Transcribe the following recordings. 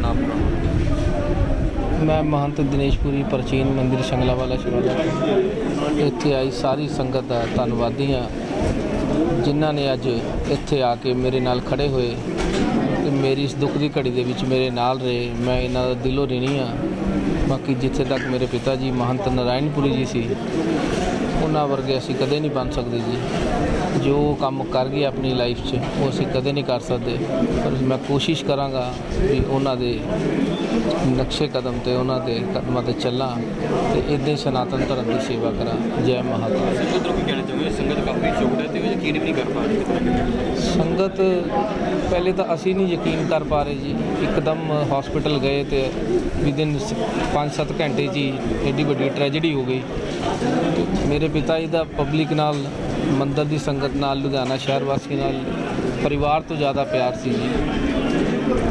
ਨਾਮ ਪੂਰਾ ਮੈਂ ਮਹੰਤ ਦਿਨੇਸ਼ਪੁਰੀ ਪ੍ਰਾਚੀਨ ਮੰਦਿਰ ਸ਼ੰਗਲਾਵਾਲਾ ਸ਼ਿਵਾਲਾ ਇੱਥੇ ਆਈ ਸਾਰੀ ਸੰਗਤ ਦਾ ਧੰਨਵਾਦੀ ਹਾਂ, ਜਿਨ੍ਹਾਂ ਨੇ ਅੱਜ ਇੱਥੇ ਆ ਕੇ ਮੇਰੇ ਨਾਲ ਖੜੇ ਹੋਏ ਤੇ ਮੇਰੀ ਇਸ ਦੁੱਖ ਦੀ ਘੜੀ ਦੇ ਵਿੱਚ ਮੇਰੇ ਨਾਲ ਰਹੇ। ਮੈਂ ਇਹਨਾਂ ਦਾ ਦਿਲੋਂ ਰਿਣੀ ਹਾਂ। ਬਾਕੀ ਜਿੱਥੇ ਤੱਕ ਮੇਰੇ ਪਿਤਾ ਜੀ ਮਹੰਤ ਨਾਰਾਇਣਪੁਰੀ ਜੀ ਸੀ, ਉਹਨਾਂ ਵਰਗੇ ਅਸੀਂ ਕਦੇ ਨਹੀਂ ਬਣ ਸਕਦੇ ਜੀ। ਜੋ ਕੰਮ ਕਰ ਗਏ ਆਪਣੀ ਲਾਈਫ 'ਚ ਉਹ ਅਸੀਂ ਕਦੇ ਨਹੀਂ ਕਰ ਸਕਦੇ। ਪਰ ਮੈਂ ਕੋਸ਼ਿਸ਼ ਕਰਾਂਗਾ ਵੀ ਉਹਨਾਂ ਦੇ ਨਕਸ਼ੇ ਕਦਮ ਤੇ ਉਹਨਾਂ ਦੇ ਕਦਮਾਂ ਤੇ ਚੱਲਾਂ ਤੇ ਇਦਾਂ ਸਨਾਤਨ ਧਰਮ ਦੀ ਸੇਵਾ ਕਰਾਂ। ਜੈ ਮਹਾਕਾਲ। ਸੰਗਤ ਨੂੰ ਕੀ ਕਹਿਣਾ ਚਾਹੁੰਦੇ ਸੰਗਤ ਕਾਫੀ ਹੈ ਤੇ ਉਹ ਯਕੀਨ ਵੀ ਨਹੀਂ ਕਰ ਪਾ ਰਹੀ। ਸੰਗਤ ਪਹਿਲੇ ਤਾਂ ਅਸੀਂ ਨਹੀਂ ਯਕੀਨ ਕਰ ਪਾ ਰਹੇ ਜੀ। ਇੱਕਦਮ ਹਸਪੀਟਲ ਗਏ ਤੇ ਵਿਦਿਨ 5-7 ਘੰਟੇ ਹੀ ਐਡੀ ਵੱਡੀ ਟ੍ਰੈਜੇਡੀ ਹੋ ਗਈ। ਮੇਰੇ ਪਿਤਾ ਜੀ ਦਾ ਪਬਲਿਕ ਨਾਲ ਮੰਦਰ ਦੀ ਸੰਗਤ ਨਾਲ, ਲੁਧਿਆਣਾ ਸ਼ਹਿਰ ਵਾਸੀ ਨਾਲ, ਪਰਿਵਾਰ ਤੋਂ ਜ਼ਿਆਦਾ ਪਿਆਰ ਸੀ ਜੀ।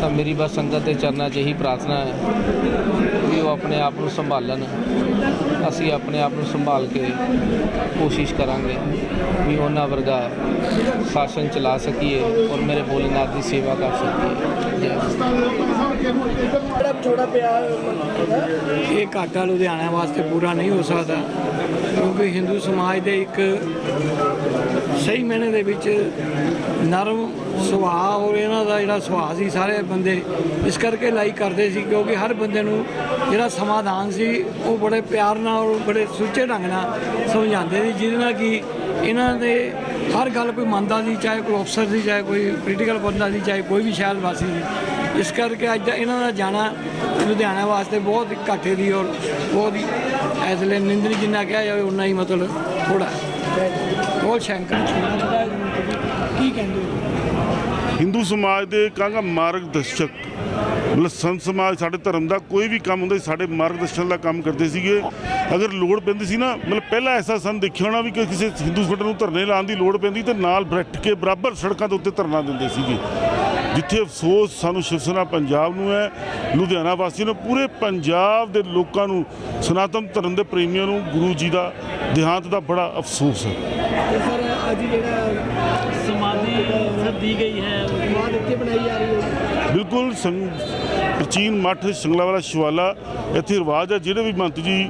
ਤਾਂ ਮੇਰੀ ਬਸ ਸੰਗਤ ਦੇ ਚਰਨਾਂ 'ਚ ਇਹੀ ਪ੍ਰਾਰਥਨਾ ਹੈ ਕਿ ਉਹ ਆਪਣੇ ਆਪ ਨੂੰ ਸੰਭਾਲਣ। ਅਸੀਂ ਆਪਣੇ ਆਪ ਨੂੰ ਸੰਭਾਲ ਕੇ ਕੋਸ਼ਿਸ਼ ਕਰਾਂਗੇ ਵੀ ਉਹਨਾਂ ਵਰਗਾ ਸ਼ਾਸਨ ਚਲਾ ਸਕੀਏ ਔਰ ਮੇਰੇ ਭੋਲੇਨਾਥ ਦੀ ਸੇਵਾ ਕਰ ਸਕੀਏ। ਜੈ ਬੜਾ ਛੋੜਾ ਇਹ ਘਾਟਾ ਲੁਧਿਆਣਾ ਵਾਸਤੇ ਪੂਰਾ ਨਹੀਂ ਹੋ ਸਕਦਾ। ਕਿਉਂਕਿ ਹਿੰਦੂ ਸਮਾਜ ਦੇ ਇੱਕ ਸਹੀ ਮਾਇਨੇ ਦੇ ਵਿੱਚ ਨਰਮ ਸੁਭਾਅ ਔਰ ਇਹਨਾਂ ਦਾ ਜਿਹੜਾ ਸੁਭਾਅ ਸੀ, ਸਾਰੇ ਬੰਦੇ ਇਸ ਕਰਕੇ ਲਾਈਕ ਕਰਦੇ ਸੀ ਕਿਉਂਕਿ ਹਰ ਬੰਦੇ ਨੂੰ ਜਿਹੜਾ ਸਮਾਧਾਨ ਸੀ, ਉਹ ਬੜੇ ਪਿਆਰ ਨਾਲ ਔਰ ਬੜੇ ਸੁੱਚੇ ਢੰਗ ਨਾਲ ਸਮਝਾਉਂਦੇ ਸੀ, ਜਿਹਦੇ ਨਾਲ ਕਿ ਇਹਨਾਂ ਦੇ ਹਰ ਗੱਲ ਕੋਈ ਮੰਨਦਾ ਸੀ, ਚਾਹੇ ਕੋਈ ਅਫਸਰ ਸੀ, ਚਾਹੇ ਕੋਈ ਪੋਲੀਟੀਕਲ ਬੰਦਾ ਸੀ, ਚਾਹੇ ਕੋਈ ਵੀ ਸ਼ਹਿਰ ਵਾਸੀ ਸੀ। ਇਸ ਕਰਕੇ ਅੱਜ ਇਹਨਾਂ ਦਾ ਜਾਣਾ ਲੁਧਿਆਣਾ ਵਾਸਤੇ ਬਹੁਤ ਘਾਟੇ ਦੀ ਔਰ ਬਹੁਤ ਹੀ ਇਸ ਲਈ ਨਿੰਦਣੀ ਜਿੰਨਾ ਕਿਹਾ ਜਾਵੇ ਉਨਾ ਹੀ ਮਤਲਬ ਥੋੜਾ ਬਹੁਤ ਸ਼ੰਕਰ ਕੀ ਕਹਿੰਦੇ ਹਿੰਦੂ ਸਮਾਜ ਦੇ ਕਹਾਂਗਾ ਮਾਰਗਦਰਸ਼ਕ, ਮਤਲਬ ਸੰਤ ਸਮਾਜ ਸਾਡੇ ਧਰਮ ਦਾ ਕੋਈ ਵੀ ਕੰਮ ਹੁੰਦਾ ਸੀ, ਸਾਡੇ ਮਾਰਗਦਰਸ਼ਨ ਦਾ ਕੰਮ ਕਰਦੇ ਸੀਗੇ। ਅਗਰ ਲੋੜ ਪੈਂਦੀ ਸੀ ਨਾ, ਮਤਲਬ ਪਹਿਲਾਂ ਐਸਾ ਸੰਤ ਦੇਖਿਆ ਹੋਣਾ ਵੀ ਕਿ ਕਿਸੇ ਹਿੰਦੂ ਸਟੇਟ ਨੂੰ ਧਰਨੇ ਲਾਉਣ ਦੀ ਲੋੜ ਪੈਂਦੀ ਤੇ ਨਾਲ ਬੈਠ ਕੇ ਬਰਾਬਰ ਸੜਕਾਂ ਦੇ ਉੱਤੇ ਧਰਨਾ ਦਿੰਦੇ ਸੀਗੇ। ਜਿੱਥੇ ਅਫਸੋਸ ਸਾਨੂੰ ਸ਼ਿਵ ਸੈਨਾ ਪੰਜਾਬ ਨੂੰ ਹੈ ਲੁਧਿਆਣਾ ਵਾਸੀਆਂ ਨੂੰ ਪੂਰੇ ਪੰਜਾਬ ਦੇ ਲੋਕਾਂ ਨੂੰ ਸਨਾਤਨ ਧਰਮ ਦੇ ਪ੍ਰੇਮੀਆਂ ਨੂੰ ਗੁਰੂ ਜੀ ਦਾ ਦੇਹਾਂਤ ਦਾ ਬੜਾ ਅਫਸੋਸ ਹੈ। ਤੇ ਸਰ ਅੱਜ ਜਿਹੜਾ ਸਮਾਧੀ ਦੀ ਗਈ ਹੈ ਸਮਾਧ ਇੱਥੇ ਬਣਾਈ ਜਾ ਰਹੀ ਹੈ। ਬਿਲਕੁਲ ਸੰਗ ਪ੍ਰਾਚੀਨ ਮੱਠ ਸ਼ੰਗਲਾਵਾਲਾ ਸ਼ਿਵਾਲਾ ਇੱਥੇ ਰਿਵਾਜ ਹੈ ਜਿਹੜੇ ਵੀ ਮੰਤ ਜੀ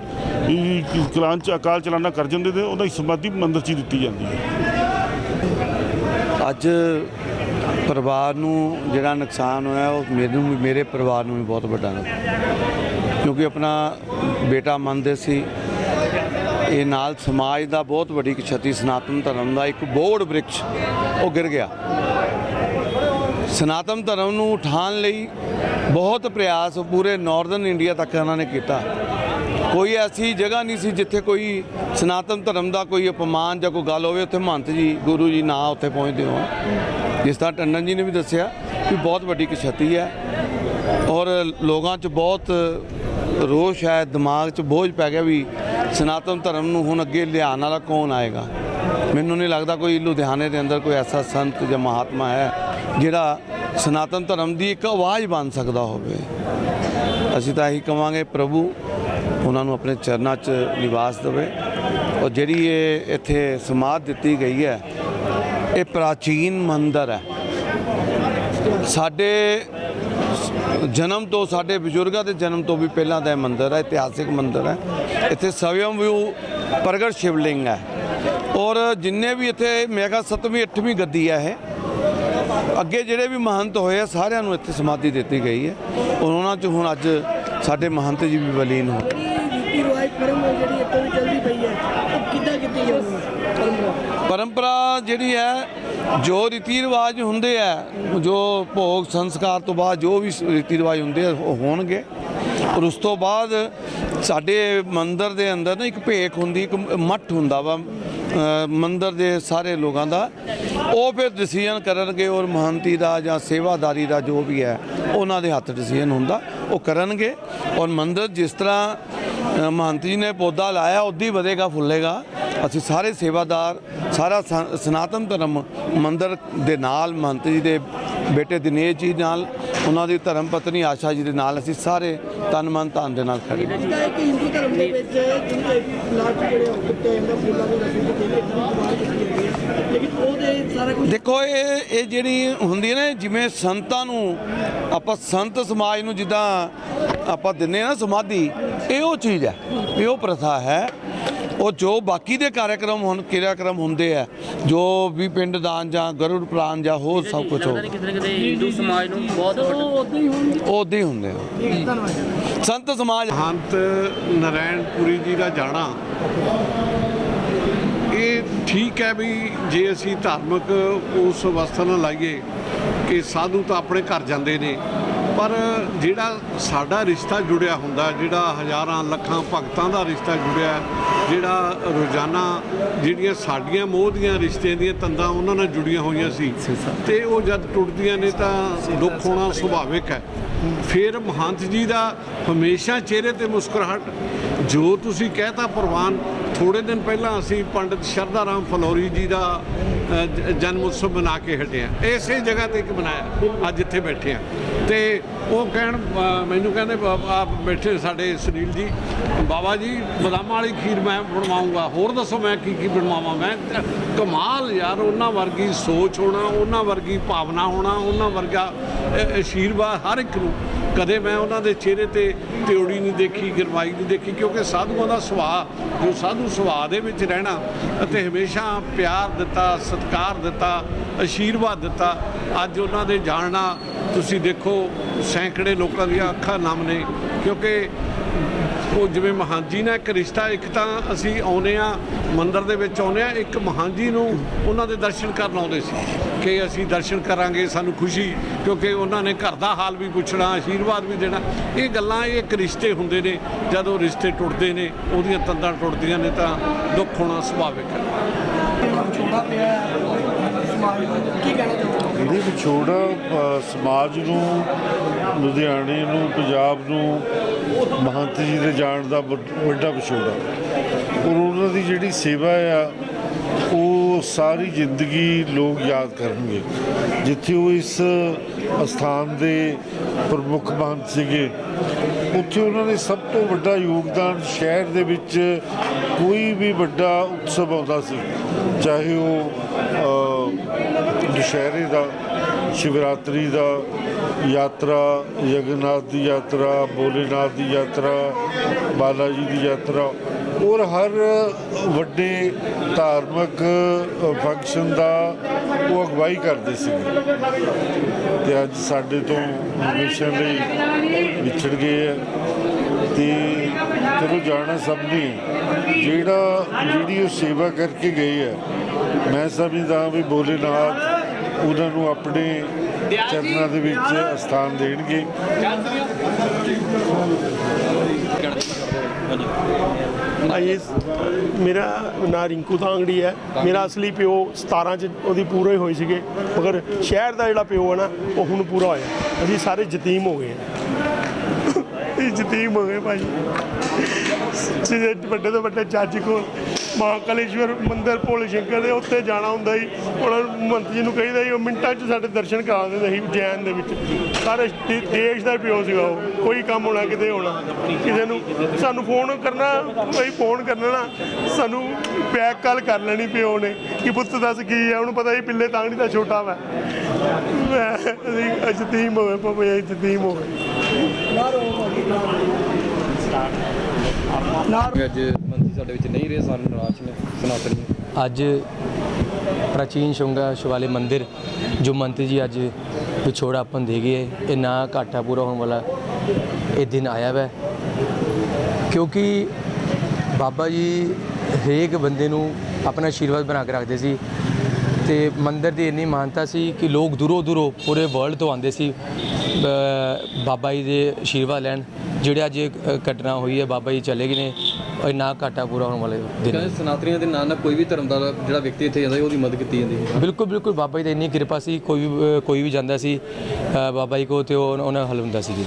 ਕਲਾਨ ਚ ਅਕਾਲ ਚਲਾਣਾ ਕਰ ਜਾਂਦੇ ਨੇ ਉਹਨਾਂ ਦੀ ਸਮਾਧੀ ਮੰਦਰ 'ਚ ਹੀ ਦਿੱਤੀ ਜਾਂਦੀ ਹੈ। ਅੱਜ ਪਰਿਵਾਰ ਨੂੰ ਜਿਹੜਾ ਨੁਕਸਾਨ ਹੋਇਆ, ਉਹ ਮੈਨੂੰ ਵੀ, ਮੇਰੇ ਪਰਿਵਾਰ ਨੂੰ ਵੀ ਬਹੁਤ ਵੱਡਾ ਨੁਕਸਾਨ ਕਿਉਂਕਿ ਆਪਣਾ ਬੇਟਾ ਮੰਨਦੇ ਸੀ, ਇਹ ਨਾਲ ਸਮਾਜ ਦਾ ਬਹੁਤ ਵੱਡੀ ਖੇਤੀ ਸਨਾਤਨ ਧਰਮ ਦਾ ਇੱਕ ਬੋੜ ਬ੍ਰਿਕਸ਼, ਉਹ ਗਿਰ ਗਿਆ। ਸਨਾਤਨ ਧਰਮ ਨੂੰ ਉਠਾਉਣ ਲਈ ਬਹੁਤ ਪ੍ਰਯਾਸ ਪੂਰੇ ਨਾਰਥਰਨ ਇੰਡੀਆ ਤੱਕ ਉਹਨਾਂ ਨੇ ਕੀਤਾ। ਕੋਈ ਐਸੀ ਜਗ੍ਹਾ ਨਹੀਂ ਸੀ ਜਿੱਥੇ ਕੋਈ ਸਨਾਤਨ ਧਰਮ ਦਾ ਕੋਈ ਅਪਮਾਨ ਜਾਂ ਕੋਈ ਗੱਲ ਹੋਵੇ, ਉੱਥੇ ਮਹੰਤ ਜੀ, ਗੁਰੂ ਜੀ ਨਾ ਉੱਥੇ ਪਹੁੰਚਦੇ ਹੋਣ। ਜਿਸ ਤਰ੍ਹਾਂ ਟੰਡਨ ਜੀ ਨੇ ਵੀ ਦੱਸਿਆ ਕਿ ਬਹੁਤ ਵੱਡੀ ਕਸ਼ਤੀ ਹੈ ਔਰ ਲੋਕਾਂ 'ਚ ਬਹੁਤ ਰੋਸ਼ ਹੈ, ਦਿਮਾਗ 'ਚ ਬੋਝ ਪੈ ਗਿਆ ਵੀ ਸਨਾਤਨ ਧਰਮ ਨੂੰ ਹੁਣ ਅੱਗੇ ਲਿਆਉਣ ਵਾਲਾ ਕੌਣ ਆਏਗਾ। ਮੈਨੂੰ ਨਹੀਂ ਲੱਗਦਾ ਕੋਈ ਲੁਧਿਆਣੇ ਦੇ ਅੰਦਰ ਕੋਈ ਐਸਾ ਸੰਤ ਜਾਂ ਮਹਾਤਮਾ ਹੈ ਜਿਹੜਾ ਸਨਾਤਨ ਧਰਮ ਦੀ ਇੱਕ ਆਵਾਜ਼ ਬਣ ਸਕਦਾ ਹੋਵੇ। ਅਸੀਂ ਤਾਂ ਇਹੀ ਕਵਾਂਗੇ ਪ੍ਰਭੂ, ਉਹਨਾਂ ਨੂੰ ਆਪਣੇ ਚਰਨਾਂ 'ਚ ਨਿਵਾਸ ਦੇਵੇ। ਔਰ ਜਿਹੜੀ ਇਹ ਇੱਥੇ ਸਮਾਧ ਦਿੱਤੀ ਗਈ ਹੈ ਇਹ ਪ੍ਰਾਚੀਨ ਮੰਦਰ ਹੈ। ਸਾਡੇ ਜਨਮ ਤੋਂ, ਸਾਡੇ ਬਜ਼ੁਰਗਾਂ ਦੇ ਜਨਮ ਤੋਂ ਵੀ ਪਹਿਲਾਂ ਦਾ ਇਹ ਮੰਦਰ ਹੈ, ਇਤਿਹਾਸਿਕ ਮੰਦਰ ਹੈ। ਇੱਥੇ ਸਵਯੰ ਪ੍ਰਗਟ ਸ਼ਿਵਲਿੰਗ ਹੈ। ਔਰ ਜਿੰਨੇ ਵੀ ਇੱਥੇ ਮੇਗਾ 7ਵੀਂ 8ਵੀਂ ਗੱਦੀ ਹੈ ਇਹ। ਅੱਗੇ ਜਿਹੜੇ ਵੀ ਮਹੰਤ ਹੋਏ ਆ, ਸਾਰਿਆਂ ਨੂੰ ਇੱਥੇ ਸਮਾਧੀ ਦਿੱਤੀ ਗਈ ਹੈ। ਔਰ ਉਹਨਾਂ 'ਚ ਹੁਣ ਅੱਜ ਸਾਡੇ ਮਹੰਤ ਜੀ ਵੀ ਬਲੀਨ ਹੋ ਜਿਹੜੀ ਰੀਤੀ ਰਿਵਾਜ ਪਰਮ ਜਿਹੜੀ ਇੱਥੇ ਵੀ ਚੱਲਦੀ ਪਈ ਹੈ ਉਹ ਕਿੱਦਾਂ ਕੀਤੀ ਜਾਂਦੀ ਹੈ ਪਰੰਪਰਾ ਜਿਹੜੀ ਹੈ, ਜੋ ਰੀਤੀ ਰਿਵਾਜ ਹੁੰਦੇ ਆ, ਜੋ ਭੋਗ ਸੰਸਕਾਰ ਤੋਂ ਬਾਅਦ ਜੋ ਵੀ ਰੀਤੀ ਰਿਵਾਜ ਹੁੰਦੇ ਆ, ਉਹ ਹੋਣਗੇ। ਔਰ ਉਸ ਤੋਂ ਬਾਅਦ ਸਾਡੇ ਮੰਦਰ ਦੇ ਅੰਦਰ ਨਾ ਇੱਕ ਭੇਖ ਹੁੰਦੀ, ਇੱਕ ਮੱਠ ਹੁੰਦਾ ਵਾ ਮੰਦਰ ਦੇ ਸਾਰੇ ਲੋਕਾਂ ਦਾ। ਉਹ ਫਿਰ ਡਿਸੀਜਨ ਕਰਨਗੇ ਔਰ ਮਹੰਤੀ ਦਾ ਜਾਂ ਸੇਵਾਦਾਰੀ ਦਾ ਜੋ ਵੀ ਹੈ, ਉਹਨਾਂ ਦੇ ਹੱਥ ਡਿਸੀਜਨ ਹੁੰਦਾ, ਉਹ ਕਰਨਗੇ। ਔਰ ਮੰਦਰ ਜਿਸ ਤਰ੍ਹਾਂ ਮਹੰਤੀ ਜੀ ਨੇ ਪੌਦਾ ਲਾਇਆ ਉਦੀ ਹੀ ਵਧੇਗਾ ਫੁੱਲੇਗਾ। ਅਸੀਂ ਸਾਰੇ ਸੇਵਾਦਾਰ ਸਾਰਾ ਸਨਾਤਨ ਧਰਮ ਮੰਦਿਰ ਦੇ ਨਾਲ ਮਹੰਤ ਜੀ ਦੇ ਬੇਟੇ ਦਿਨੇਸ਼ ਜੀ ਨਾਲ ਉਹਨਾਂ ਦੀ ਧਰਮ ਪਤਨੀ ਆਸ਼ਾ ਜੀ ਦੇ ਨਾਲ ਅਸੀਂ ਸਾਰੇ ਤਨ ਮਨ ਧਨ ਦੇ ਨਾਲ ਖੜੇ ਹਾਂ। ਕਿ ਹਿੰਦੂ ਧਰਮ ਦੇ ਵਿੱਚ ਦੇਖੋ ਇਹ ਇਹ ਜਿਹੜੀ ਹੁੰਦੀ ਹੈ ਨਾ ਜਿਵੇਂ ਸੰਤਾਂ ਨੂੰ ਆਪਾਂ ਸੰਤ ਸਮਾਜ ਨੂੰ ਜਿੱਦਾਂ ਆਪਾਂ ਦਿੰਨੇ ਆ ਸਮਾਧੀ ਇਹ ਉਹ ਚੀਜ਼ ਹੈ ਇਹ ਉਹ ਪ੍ਰਥਾ ਹੈ ਉਹ ਜੋ ਬਾਕੀ ਦੇ ਕਾਰਜਕ੍ਰਮ ਹੁਣ ਕਿਰਿਆਕ੍ਰਮ ਹੁੰਦੇ ਆ ਜੋ ਵੀ ਪਿੰਡ ਦਾਨ ਜਾਂ ਗਰੁੜ ਪ੍ਰਾਨ ਜਾਂ ਹੋਰ ਸਭ ਕੁਝ ਹੋ ਹਿੰਦੂ ਸਮਾਜ ਨੂੰ ਬਹੁਤ ਵੱਡਾ ਉਹ ਉਦਾਂ ਹੀ ਹੁੰਦੇ ਆ। ਸੰਤ ਸਮਾਜ ਮਹੰਤ ਨਰਾਇਣਪੁਰੀ ਜੀ ਦਾ ਜਾਣਾ ਇਹ ਠੀਕ ਹੈ ਵੀ ਜੇ ਅਸੀਂ ਧਾਰਮਿਕ ਉਸ ਅਵਸਥਾ ਨਾਲ ਲਾਈਏ ਕਿ ਸਾਧੂ ਤਾਂ ਆਪਣੇ ਘਰ ਜਾਂਦੇ ਨੇ ਪਰ ਜਿਹੜਾ ਸਾਡਾ ਰਿਸ਼ਤਾ ਜੁੜਿਆ ਹੁੰਦਾ ਜਿਹੜਾ ਹਜ਼ਾਰਾਂ ਲੱਖਾਂ ਭਗਤਾਂ ਦਾ ਰਿਸ਼ਤਾ ਜੁੜਿਆ ਜਿਹੜਾ ਰੋਜ਼ਾਨਾ ਜਿਹੜੀਆਂ ਸਾਡੀਆਂ ਮੋਹ ਦੀਆਂ ਰਿਸ਼ਤੇ ਦੀਆਂ ਤੰਦਾਂ ਉਹਨਾਂ ਨਾਲ ਜੁੜੀਆਂ ਹੋਈਆਂ ਸੀ ਤੇ ਉਹ ਜਦ ਟੁੱਟਦੀਆਂ ਨੇ ਤਾਂ ਦੁੱਖ ਹੋਣਾ ਸੁਭਾਵਿਕ ਹੈ। ਫਿਰ ਮਹੰਤ ਜੀ ਦਾ ਹਮੇਸ਼ਾ ਚਿਹਰੇ ਤੇ ਮੁਸਕਰਾਹਟ ਜੋ ਤੁਸੀਂ ਕਹਿਤਾ ਪ੍ਰਵਾਨ ਥੋੜੇ ਦਿਨ ਪਹਿਲਾਂ ਅਸੀਂ ਪੰਡਿਤ ਸ਼ਰਧਾ ਰਾਮ ਫਲੋਰੀ ਜੀ ਦਾ ਜਨਮ ਉਤਸਵ ਮਨਾ ਕੇ ਹਟੇ ਆ। ਇਸੇ ਜਗ੍ਹਾ ਤੇ ਇੱਕ ਮਨਾਇਆ ਅੱਜ ਇੱਥੇ ਬੈਠੇ ਆ। ਤੇ ਉਹ ਕਹਿਣ ਮੈਨੂੰ ਕਹਿੰਦੇ ਆਪ ਬੈਠੇ ਸਾਡੇ ਸੁਨੀਲ ਜੀ ਬਾਬਾ ਜੀ ਬਦਾਮਾਂ ਵਾਲੀ ਖੀਰ ਮੈਂ ਬਣਵਾਉਂਗਾ। ਹੋਰ ਦੱਸੋ ਮੈਂ ਕੀ ਕੀ ਬਣਵਾਵਾਂ? ਮੈਂ ਕਮਾਲ ਯਾਰ ਉਹਨਾਂ ਵਰਗੀ ਸੋਚ ਹੋਣਾ ਉਹਨਾਂ ਵਰਗੀ ਭਾਵਨਾ ਹੋਣਾ ਉਹਨਾਂ ਵਰਗਾ ਅ, ਅਸ਼ੀਰਵਾਦ ਹਰ ਇੱਕ ਨੂੰ। ਕਦੇ ਮੈਂ ਉਹਨਾਂ ਦੇ ਚਿਹਰੇ ਤੇ ਤਿਉੜੀ ਨਹੀਂ ਦੇਖੀ, ਗਰਮਾਈ ਨਹੀਂ ਦੇਖੀ, ਕਿਉਂਕਿ ਸਾਧੂਆਂ ਦਾ ਸੁਭਾਅ, ਜੋ ਸਾਧੂ ਸੁਭਾਅ ਦੇ ਵਿੱਚ ਰਹਿਣਾ ਅਤੇ ਹਮੇਸ਼ਾ ਪਿਆਰ ਦਿੱਤਾ, ਸਤਿਕਾਰ ਦਿੱਤਾ, ਅਸ਼ੀਰਵਾਦ ਦਿੱਤਾ, ਅੱਜ ਉਹਨਾਂ ਦੇ ਜਾਣਨਾ ਤੁਸੀਂ ਦੇਖੋ ਸੈਂਕੜੇ ਲੋਕਾਂ ਦੀਆਂ ਅੱਖਾਂ ਨਮ ਨੇ ਕਿਉਂਕਿ ਉਹ ਜਿਵੇਂ ਮਹਾਂਜੀ ਨਾਲ ਇੱਕ ਰਿਸ਼ਤਾ, ਇੱਕ ਤਾਂ ਅਸੀਂ ਆਉਨੇ ਆ ਮੰਦਰ ਦੇ ਵਿੱਚ ਆਉਨੇ ਆ ਇੱਕ ਮਹਾਂਜੀ ਨੂੰ ਉਹਨਾਂ ਦੇ ਦਰਸ਼ਨ ਕਰਨ ਆਉਂਦੇ ਸੀ। ਕਿ ਅਸੀਂ ਦਰਸ਼ਨ ਕਰਾਂਗੇ ਸਾਨੂੰ ਖੁਸ਼ੀ ਕਿਉਂਕਿ ਉਹਨਾਂ ਨੇ ਘਰ ਦਾ ਹਾਲ ਵੀ ਪੁੱਛਣਾ ਆਸ਼ੀਰਵਾਦ ਵੀ ਦੇਣਾ। ਇਹ ਗੱਲਾਂ ਇਹ ਇੱਕ ਰਿਸ਼ਤੇ ਹੁੰਦੇ ਨੇ ਜਦੋਂ ਰਿਸ਼ਤੇ ਟੁੱਟਦੇ ਨੇ ਉਹਦੀਆਂ ਤੰਦਾਂ ਟੁੱਟਦੀਆਂ ਨੇ ਤਾਂ ਦੁੱਖ ਹੋਣਾ ਸੁਭਾਵਿਕ ਹੈ। ਛੋਟਾ ਪਿਆ ਸਮਾਜ ਨੂੰ। ਕੀ ਕਹਿਣਾ ਚਾਹੁੰਦੇ ਇਹਦੇ ਵਿਛੋੜਾ ਸਮਾਜ ਨੂੰ ਲੁਧਿਆਣੇ ਨੂੰ ਪੰਜਾਬ ਨੂੰ ਮਹੰਤ ਜੀ ਦੇ ਜਾਣ ਦਾ ਵੱਡ- ਵੱਡਾ ਵਿਛੋੜਾ ਔਰ ਉਹਨਾਂ ਦੀ ਜਿਹੜੀ ਸੇਵਾ ਆ ਉਹ ਸਾਰੀ ਜ਼ਿੰਦਗੀ ਲੋਕ ਯਾਦ ਕਰਨਗੇ। ਜਿੱਥੇ ਉਹ ਇਸ ਅਸਥਾਨ ਦੇ ਪ੍ਰਮੁੱਖ ਮਹੰਤ ਸੀਗੇ, ਉੱਥੇ ਉਹਨਾਂ ਨੇ ਸਭ ਤੋਂ ਵੱਡਾ ਯੋਗਦਾਨ ਸ਼ਹਿਰ ਦੇ ਵਿੱਚ ਕੋਈ ਵੀ ਵੱਡਾ ਉਤਸਵ ਆਉਂਦਾ ਸੀ। ਚਾਹੇ ਉਹ ਦੁਸ਼ਹਿਰੇ ਦਾ, ਸ਼ਿਵਰਾਤਰੀ ਦਾ ਯਾਤਰਾ ਜਗਨਨਾਥ ਦੀ ਯਾਤਰਾ, ਭੋਲੇਨਾਥ ਦੀ ਯਾਤਰਾ ਬਾਲਾ ਜੀ ਦੀ ਯਾਤਰਾ ਔਰ ਹਰ ਵੱਡੇ ਧਾਰਮਿਕ ਫੰਕਸ਼ਨ ਦਾ ਉਹ ਅਗਵਾਈ ਕਰਦੇ ਸੀ। ਤੇ ਅੱਜ ਸਾਡੇ ਤੋਂ ਹਮੇਸ਼ਾ ਲਈ ਵਿਛੜ ਗਏ ਹੈ ਤੇ ਚਲੋ ਜਾਣਾ ਸਭ ਨੇ। ਜਿਹੜਾ, ਜਿਹੜੀ ਉਹ ਸੇਵਾ ਕਰਕੇ ਗਈ ਹੈ ਮੈਂ ਸਮਝਦਾ ਵੀ ਭੋਲੇਨਾਥ ਉਹਨਾਂ ਨੂੰ ਆਪਣੇ ਚਰਨਾਂ ਦੇ ਵਿੱਚ ਸਥਾਨ ਦੇਣਗੇ। ਭਾਈ ਮੇਰਾ ਨਾਂ ਰਿੰਕੂ ਤਾਂਗੜੀ ਹੈ। ਮੇਰਾ ਅਸਲੀ ਪਿਓ 17 ਚ ਉਹਦੀ ਪੂਰੇ ਹੋਏ ਸੀਗੇ, ਮਗਰ ਸ਼ਹਿਰ ਦਾ ਜਿਹੜਾ ਪਿਓ ਹੈ ਨਾ, ਉਹ ਹੁਣ ਪੂਰਾ ਹੋਇਆ। ਅਸੀਂ ਸਾਰੇ ਯਤੀਮ ਹੋ ਗਏ ਯਤੀਮ ਹੋ ਗਏ ਭਾਈ। ਜਿਹਦੇ ਵੱਡੇ ਤੋਂ ਵੱਡੇ ਜੱਜ ਕੋਲ ਮਹਾਕਾਲੇਸ਼ਵਰ ਮੰਦਿਰ ਭੋਲੇ ਸ਼ੰਕਰ ਦੇ ਉੱਤੇ ਜਾਣਾ ਹੁੰਦਾ ਸੀ। ਉਹਨਾਂ ਨੂੰ ਮੰਤਰੀ ਜੀ ਨੂੰ ਕਹੀਦਾ ਸੀ, ਉਹ ਮਿੰਟਾਂ 'ਚ ਸਾਡੇ ਦਰਸ਼ਨ ਕਰਾ ਦਿੰਦੇ ਸੀ ਜੈਨ ਦੇ ਵਿੱਚ। ਸਾਰੇ ਦੇ- ਦੇਸ਼ ਦਾ ਪਿਓ ਸੀਗਾ ਉਹ। ਕੋਈ ਕੰਮ ਹੋਣਾ, ਕਿਤੇ ਹੋਣਾ। ਕਿਸੇ ਨੂੰ ਸਾਨੂੰ ਫੋਨ ਕਰਨਾ ਕੋਈ ਫੋਨ ਕਰਨਾ ਨਾ ਸਾਨੂੰ ਬੈਕ ਕਾਲ ਕਰ ਲੈਣੀ ਪਿਓ ਨੇ। ਕਿ ਪੁੱਤ ਦੱਸ ਕੀ ਹੈ ਉਹਨੂੰ ਪਤਾ ਹੀ ਪਿੱਲੇ ਤਾਂਗੜੀ ਦਾ ਛੋਟਾ ਵਾ। ਮੈਂ ਅਸੀਂ ਅਜਤੀਮ ਹੋਵੇ ਪਪੇ ਅਜਤੀਮ ਹੋਵੇ ਅੱਜ ਮੰਤਰੀ ਸਾਡੇ ਵਿੱਚ ਨਹੀਂ ਰਹੇ ਸਾਨੂੰ ਨਿਰਾਸ਼ ਨੇ ਸਨਾਤਨੀ ਅੱਜ ਪ੍ਰਾਚੀਨ ਸ਼ੁੰਗਾ ਸ਼ਿਵਾਲੇ ਮੰਦਿਰ ਜੋ ਮੰਤਰੀ ਜੀ ਅੱਜ ਵਿਛੋੜਾ ਆਪਾਂ ਦੇ ਗਏ ਇਹ ਨਾ ਘਾਟਾ ਪੂਰਾ ਹੋਣ ਵਾਲਾ ਇਹ ਦਿਨ ਆਇਆ ਵੈ। ਕਿਉਂਕਿ ਬਾਬਾ ਜੀ ਹਰੇਕ ਬੰਦੇ ਨੂੰ ਆਪਣਾ ਆਸ਼ੀਰਵਾਦ ਬਣਾ ਕੇ ਰੱਖਦੇ ਸੀ। ਤੇ ਮੰਦਿਰ ਦੀ ਇੰਨੀ ਮਾਨਤਾ ਸੀ ਕਿ ਲੋਕ ਦੂਰੋਂ ਦੂਰੋਂ ਪੂਰੇ ਵਰਲਡ ਤੋਂ ਆਉਂਦੇ ਸੀ। ਬਾਬਾ ਜੀ ਦੇ ਆਸ਼ੀਰਵਾਦ ਲੈਣ ਜਿਹੜੇ ਅੱਜ ਘਟਨਾ ਹੋਈ ਹੈ ਬਾਬਾ ਜੀ ਚਲੇ ਗਏ ਨੇ ਇਹ ਨਾ ਘਾਟਾ ਪੂਰਾ ਹੋਣ ਵਾਲੇ ਦਿਨ। ਕਹਿੰਦੇ ਸਨਾਤਨੀਆਂ ਦੇ ਨਾਂ ਨਾਲ ਕੋਈ ਵੀ ਧਰਮ ਦਾ ਜਿਹੜਾ ਵਿਅਕਤੀ ਇੱਥੇ ਜਾਂਦਾ ਉਹਦੀ ਮਦਦ ਕੀਤੀ ਜਾਂਦੀ ਹੈ। ਬਿਲਕੁਲ ਬਿਲਕੁਲ ਬਾਬਾ ਜੀ ਦੀ ਇੰਨੀ ਕਿਰਪਾ ਸੀ ਕੋਈ ਵੀ ਕੋਈ ਵੀ ਜਾਂਦਾ ਸੀ ਬਾਬਾ ਜੀ ਕੋ ਤੇ ਉਹ ਉਹਨਾਂ ਹੱਲ ਹੁੰਦਾ ਸੀ। ਜੀ